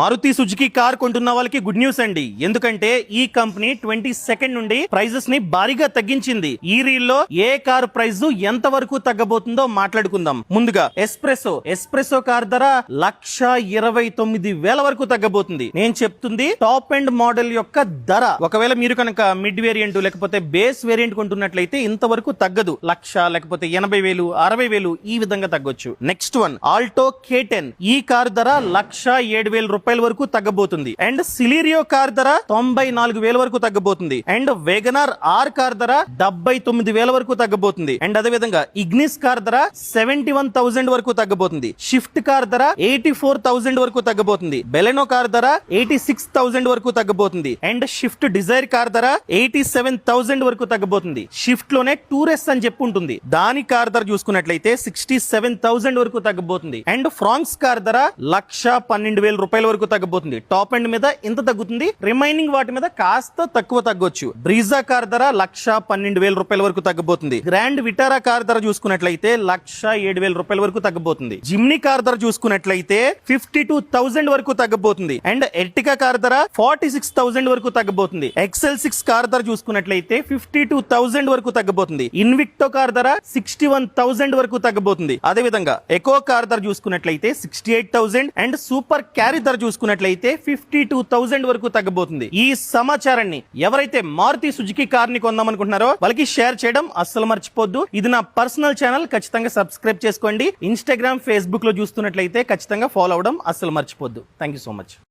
Maruti Suzuki car కొంటున్న వాళ్ళకి good news అండి. ఎందుకంటే ఈ కంపెనీ ట్వంటీ సెకండ్ నుండి ప్రైజెస్ని భారీగా తగ్గించింది. ఈ రీల్లో ఏ కార్ ప్రైస్ ఎంత వరకు తగ్గబోతుందో మాట్లాడుకుందాం. ముందుగా ఎస్ప్రెసో ఎస్ప్రెసో కార్ ధర లక్ష ఇరవై తొమ్మిది వేల వరకు తగ్గబోతుంది. నేను చెప్తుంది టాప్ అండ్ మోడల్ యొక్క ధర. ఒకవేళ మీరు కనుక మిడ్ వేరియంట్ లేకపోతే బేస్ వేరియంట్ కొంటున్నట్లయితే ఇంతవరకు తగ్గదు. లక్ష లేకపోతే ఎనభై వేలు అరవై వేలు ఈ విధంగా తగ్గొచ్చు. Next one Alto K ten. ఈ కార్ ధర లక్ష ఏడు వేల రూపాయల వరకు తగ్గబోతుంది. అండ్ సిలీరియో కార్ ధర తొంభై నాలుగు వేల వరకు తగ్గబోతుంది. అండ్ వేగనార్ ఆర్ కార్ ధర డెబ్బై తొమ్మిది వేల వరకు తగ్గబోతుంది. అండ్ అదే విధంగా ఇగ్నిస్ కార్ ధర సెవెంటీ వన్ థౌసండ్ వరకు తగ్గబోతుంది. షిఫ్ట్ కార్ ధర ఎయిటీ ఫోర్ థౌసండ్ వరకు తగ్గబోతుంది. బెలెనో కార్ ధర ఎయిటీ సిక్స్ థౌసండ్ వరకు తగ్గబోతుంది. అండ్ షిఫ్ట్ డిజైర్ కార్ ధర ఎయిటీ సెవెన్ థౌసండ్ వరకు తగ్గబోతుంది. షిఫ్ట్లోనే టూరిస్ట్ అని చెప్పి ఉంటుంది. దాని కార్ ధర చూసుకున్నట్లయితే సిక్స్టీ సెవెన్ థౌసండ్ వరకు తగ్గబోతుంది. అండ్ ఫ్రాన్స్ కార్ ధర లక్ష పన్నెండు వేల రూపాయల వరకు తగ్గబోతుంది టాప్ ఎండ్ మీద ఇంత తగ్గుతుంది. రిమైనింగ్ వాటి మీద కాస్త తక్కువ తగ్గొచ్చు. బ్రీజా కార్ ధర లక్ష పన్నెండు వేల రూపాయల వరకు తగ్గబోతుంది గ్రాండ్ విటారా కార్ ధర చూసుకున్నట్లయితే లక్ష ఏడు వేల రూపాయల వరకు తగ్గబోతుంది జిమ్నీ కార్ ధర చూసుకున్నట్లయితే ఫిఫ్టీ టూ థౌసండ్ వరకు తగ్గబోతుంది అండ్ ఎర్టికా కార్ ధర ఫార్టీ సిక్స్ థౌసండ్ వరకు తగ్గబోతుంది ఎక్సెల్ సిక్స్ కార్ ధర చూసుకున్నట్లయితే ఫిఫ్టీ టూ థౌసండ్ వరకు తగ్గబోతుంది ఇన్విక్టో కార్ ధర సిక్స్టీ వన్ థౌసండ్ వరకు తగ్గబోతుంది అదే విధంగా ఎకో కార్ ధర చూసుకున్నట్లయితే sixty eight thousand and super carry ధర చూసుకున్నట్లయితే ఫిఫ్టీ టూ థౌసండ్ వరకు తగ్గబోతుంది. ఈ సమాచారాన్ని ఎవరైతే మారుతి సుజుకి కార్ని కొందామనుకుంటున్నారో వాళ్ళకి షేర్ చేయడం అస్సలు మర్చిపోద్దు. ఇది నా పర్సనల్ ఛానల్ ఖచ్చితంగా సబ్స్క్రైబ్ చేసుకోండి. ఇన్స్టాగ్రామ్ ఫేస్బుక్లో చూస్తున్నట్లయితే ఖచ్చితంగా ఫాలో అవడం అస్సలు మర్చిపోద్దు. Thank you so much